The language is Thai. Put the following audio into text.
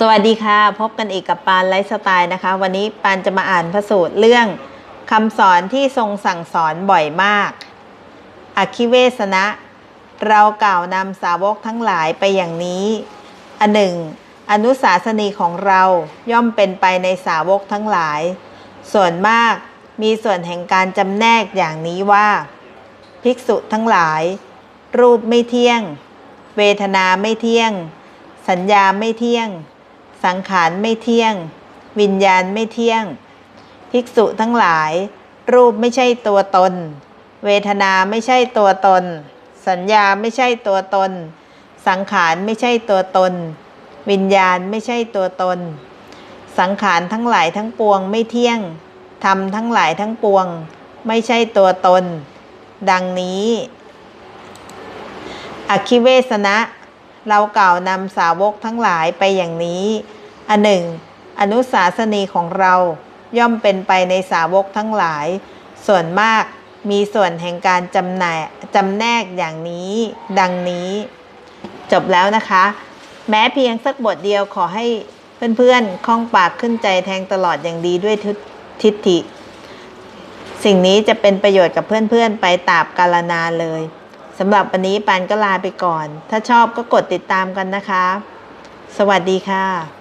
สวัสดีค่ะ พบกันอีกกับปานไลฟ์สไตล์นะคะ วันนี้ปานจะมาอ่านพระสูตรเรื่องคำสอนที่ทรงสั่งสอนบ่อยมากอคิเวสนะ เรากล่าวนำสาวกทั้งหลายไปอย่างนี้อันหนึ่ง อนุสาสนีของเราย่อมเป็นไปในสาวกทั้งหลาย ส่วนมากมีส่วนแห่งการจำแนกอย่างนี้ว่า ภิกษุทั้งหลาย รูปไม่เที่ยง เวทนาไม่เที่ยง สัญญาไม่เที่ยง สังขารไม่เที่ยง วิญญาณไม่เที่ยง ภิกษุทั้งหลาย รูปไม่ใช่ตัวตน เวทนาไม่ใช่ตัวตน สัญญาไม่ใช่ตัวตน สังขารไม่ใช่ตัวตน วิญญาณไม่ใช่ตัวตน สังขารทั้งหลายทั้งปวงไม่เที่ยงธรรมทั้งหลายทั้งปวง ไม่ใช่ตัวตน ดังนี้อคิเวสนะ เรากล่าวนำสาวกทั้งหลายไปอย่างนี้ อันหนึ่ง อนุสาสนีของเราย่อมเป็นไปในสาวกทั้งหลาย ส่วนมากมีส่วนแห่งการจำแนกจำแนกอย่างนี้ดังนี้ จบแล้วนะคะ แม้เพียงสักบทเดียวขอให้เพื่อนๆคล่องปากขึ้นใจแทงตลอดอย่างดีด้วยทิฏฐิ สิ่งนี้จะเป็นประโยชน์กับเพื่อนๆ ไปตราบกาลนานเลยสำหรับวันนี้ปานก็ลาไปก่อน ถ้าชอบก็กดติดตามกันนะคะ สวัสดีค่ะ